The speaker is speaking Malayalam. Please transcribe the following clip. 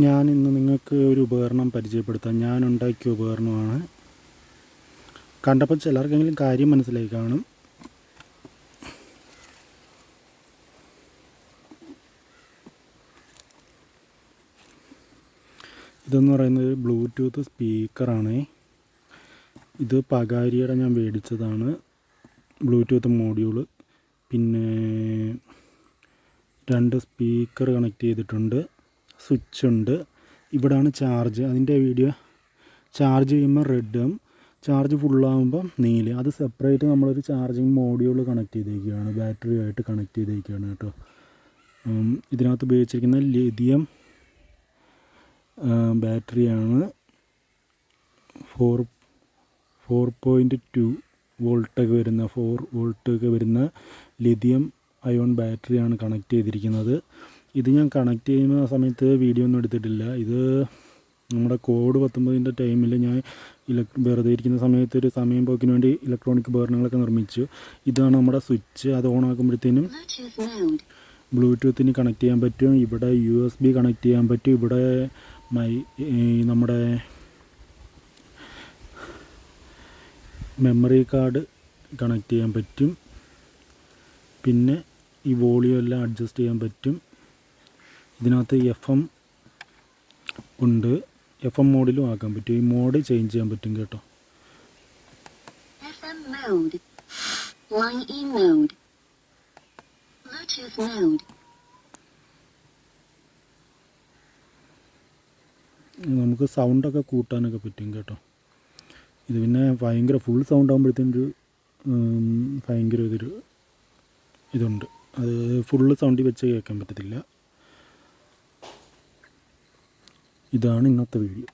ഞാൻ ഇന്ന് നിങ്ങൾക്ക് ഒരു ഉപകരണം പരിചയപ്പെടുത്താം. ഞാൻ ഉണ്ടാക്കിയ ഉപകരണമാണ്. കണ്ടപ്പോൾ ചിലർക്കെങ്കിലും കാര്യം മനസ്സിലായി കാണും. ഇതെന്ന് പറയുന്നത് ബ്ലൂടൂത്ത് സ്പീക്കറാണ്. ഇത് പകാരിയുടെ ഞാൻ മേടിച്ചതാണ്. Bluetooth module. പിന്നെ രണ്ട് സ്പീക്കർ കണക്ട് ചെയ്തിട്ടുണ്ട്. സ്വിച്ച് ഉണ്ട് ഇവിടാണ് ചാർജ്. അതിന്റെ വീഡിയോ ചാർജ് ചെയ്യുമ്പോൾ റെഡും. ചാർജ് ഫുള്ളാകുമ്പം നീല. അത് സെപ്പറേറ്റ് നമ്മളൊരു ചാർജിങ് മോഡ്യൂൾ കണക്ട് ചെയ്തേക്കുകയാണ് ബാറ്ററിയുമായിട്ട് കണക്ട് ചെയ്തേക്കുകയാണ് കേട്ടോ. ഇതിനകത്ത് ഉപയോഗിച്ചിരിക്കുന്ന ലിഥിയം ബാറ്ററിയാണ്. ഫോർ ഫോർ പോയിന്റ് ടു വോൾട്ടൊക്കെ വരുന്ന ഫോർ വോൾട്ടൊക്കെ വരുന്ന ലിഥിയം അയോൺ ബാറ്ററിയാണ് കണക്ട് ചെയ്തിരിക്കുന്നത്. ഇത് ഞാൻ കണക്ട് ചെയ്യുന്ന സമയത്ത് വീഡിയോ ഒന്നും എടുത്തിട്ടില്ല. ഇത് നമ്മുടെ കോഡ് പത്തൊമ്പതിന്റെ ടൈമിൽ ഞാൻ ഇലക് വെറുതെ ഇരിക്കുന്ന സമയത്ത് ഒരു സമയം പോക്കിന് വേണ്ടി ഇലക്ട്രോണിക് ഉപകരണങ്ങളൊക്കെ നിർമ്മിച്ചു. ഇതാണ് നമ്മുടെ സ്വിച്ച് അത് ഓൺ ആക്കുമ്പോഴത്തേനും ബ്ലൂടൂത്തിന് കണക്ട് ചെയ്യാൻ പറ്റും. ഇവിടെ യു എസ് ബി കണക്ട് ചെയ്യാൻ പറ്റും. ഇവിടെ മൈ നമ്മുടെ മെമ്മറി കാർഡ് കണക്ട് ചെയ്യാൻ പറ്റും. പിന്നെ ഈ വോളിയം എല്ലാം അഡ്ജസ്റ്റ് ചെയ്യാൻ പറ്റും. ഇതിനകത്ത് എഫ് എം ഉണ്ട്. എഫ് എം മോഡിലും ആക്കാൻ പറ്റും. ഈ മോഡ് ചേഞ്ച് ചെയ്യാൻ പറ്റും കേട്ടോ. E. നമുക്ക് സൗണ്ടൊക്കെ കൂട്ടാനൊക്കെ പറ്റും കേട്ടോ. ഇത് പിന്നെ ഭയങ്കര ഫുൾ സൗണ്ട് ആകുമ്പോഴത്തേനൊരു ഒരു ഭയങ്കര ഇതൊരു ഇതുണ്ട്. അത് ഫുള്ള് സൗണ്ടിൽ വെച്ച് കേൾക്കാൻ പറ്റത്തില്ല. ഇതാണ് ഇന്നത്തെ വീഡിയോ.